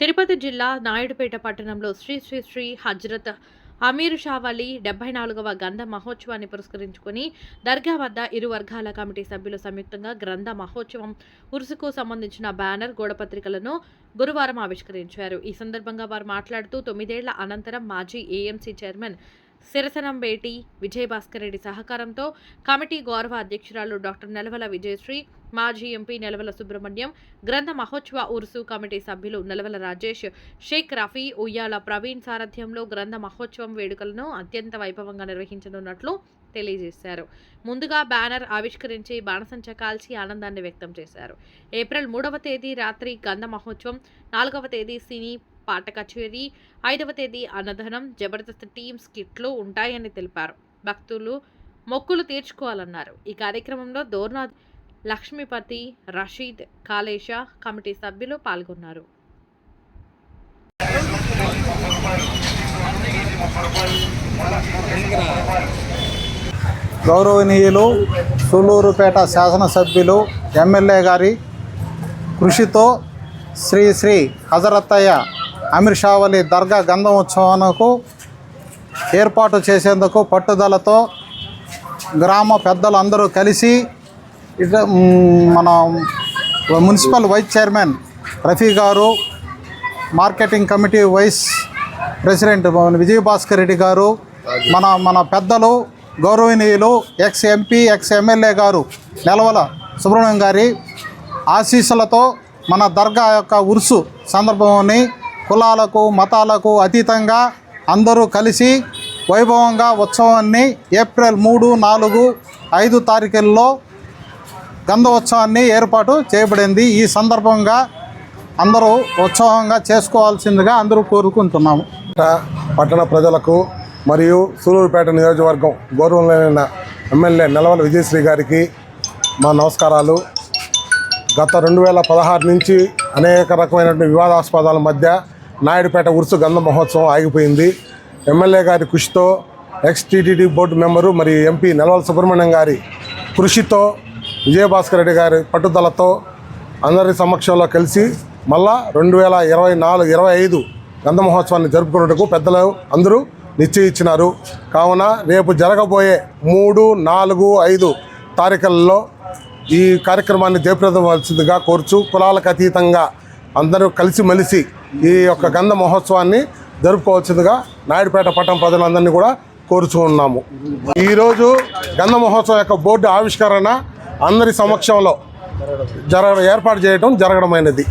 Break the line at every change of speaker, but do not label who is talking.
తిరుపతి జిల్లా నాయుడుపేట పట్టణంలో శ్రీ శ్రీ శ్రీ హజ్రత్ అమీర్ షావలి డెబ్బై నాలుగవ గంధ మహోత్సవాన్ని పురస్కరించుకుని దర్గా వద్ద ఇరు వర్గాల కమిటీ సభ్యులు సంయుక్తంగా గ్రంథ మహోత్సవం ఉరుసుకు సంబంధించిన బ్యానర్ గోడపత్రికలను గురువారం ఆవిష్కరించారు. ఈ సందర్భంగా వారు మాట్లాడుతూ తొమ్మిదేళ్ళ అనంతరం మాజీ ఏఎంసీ చైర్మన్ సిరసనంబేటి విజయభాస్కర్ రెడ్డి సహకారంతో కమిటీ గౌరవ అధ్యక్షురాలు డాక్టర్ నెలవల విజయశ్రీ మాజీ ఎంపీ నెలవల సుబ్రహ్మణ్యం గ్రంథ మహోత్సవ ఉరుసు కమిటీ సభ్యులు నెలవల రాజేష్ షేక్ రఫీ ఉయ్యాల ప్రవీణ్ సారథ్యంలో గ్రంథ మహోత్సవం వేడుకలను అత్యంత వైభవంగా నిర్వహించనున్నట్లు తెలియజేశారు. ముందుగా బ్యానర్ ఆవిష్కరించి బాణసంచ కాల్చి ఆనందాన్ని వ్యక్తం చేశారు. ఏప్రిల్ మూడవ తేదీ రాత్రి గంధ మహోత్సవం నాలుగవ తేదీ సినీ పాట కచేరీ ఐదవ తేదీ అన్నదానం జబర్దస్త్ టీమ్ స్కిట్లు ఉంటాయని తెలిపారు. భక్తులు మొక్కులు తీర్చుకోవాలన్నారు. ఈ కార్యక్రమంలో దోర్నాథ్ లక్ష్మీపతి రషీద్ కాళేశ కమిటీ సభ్యులు పాల్గొన్నారు.
గౌరవనీయులు సూలూరుపేట శాసనసభ్యులు ఎమ్మెల్యే గారి కృషితో శ్రీ శ్రీ హజరత్తయ్య అమీర్ షావలి దర్గా గంధం ఉత్సవానికి ఏర్పాటు చేసేందుకు పట్టుదలతో గ్రామ పెద్దలందరూ కలిసి మన మున్సిపల్ వైస్ చైర్మన్ రఫీ గారు marketing committee vice president Vijayabhaskar Reddy గారు మన మన పెద్దలు గౌరవనీయులు ఎక్స్ ఎంపీ ఎక్స్ ఎమ్మెల్యే గారు నెలవల సుబ్రహ్మణ్యం గారి ఆశీస్సులతో మన దర్గా యొక్క ఉరుసు సందర్భంని కులాలకు మతాలకు అతీతంగా అందరూ కలిసి వైభవంగా ఉత్సవాన్ని ఏప్రిల్ మూడు నాలుగు ఐదు తారీఖుల్లో గంధోత్సవాన్ని ఏర్పాటు చేయబడింది. ఈ సందర్భంగా అందరూ ఉత్సవంగా చేసుకోవాల్సిందిగా అందరూ కోరుకుంటున్నాము.
పట్టణ ప్రజలకు మరియు సూలూరుపేట నియోజకవర్గం గౌరవం ఎమ్మెల్యే నెలవల విజయశ్రీ గారికి మా నమస్కారాలు. గత రెండు వేల పదహారు నుంచి అనేక రకమైనటువంటి వివాదాస్పదాల మధ్య నాయుడుపేట ఉరుసు గంధ మహోత్సవం ఆగిపోయింది. ఎమ్మెల్యే గారి కృషితో ఎక్స్ టీటీడీ బోర్డు మెంబరు మరియు ఎంపీ నెలవల సుబ్రహ్మణ్యం గారి కృషితో విజయభాస్కర్ రెడ్డి గారి పట్టుదలతో అందరి సమక్షంలో కలిసి మళ్ళా రెండు వేల ఇరవై నాలుగు ఇరవై ఐదు గంధ మహోత్సవాన్ని జరుపుకున్నట్టుకు పెద్దలు అందరూ నిశ్చయించినారు. కావున రేపు జరగబోయే మూడు నాలుగు ఐదు తారీఖులలో ఈ కార్యక్రమాన్ని జయప్రదవలసిందిగా కోరుచు కులాలకు అతీతంగా అందరూ కలిసిమెలిసి ఈ యొక్క గంధ మహోత్సవాన్ని జరుపుకోవాల్సిందిగా నాయుడుపేట పట్టణ ప్రజలందరినీ కూడా కోరుచూ ఉన్నాము. ఈరోజు గంధ మహోత్సవం యొక్క బోర్డు ఆవిష్కరణ అందరి సమక్షంలో జరగ ఏర్పాటు చేయడం జరగడమైనది.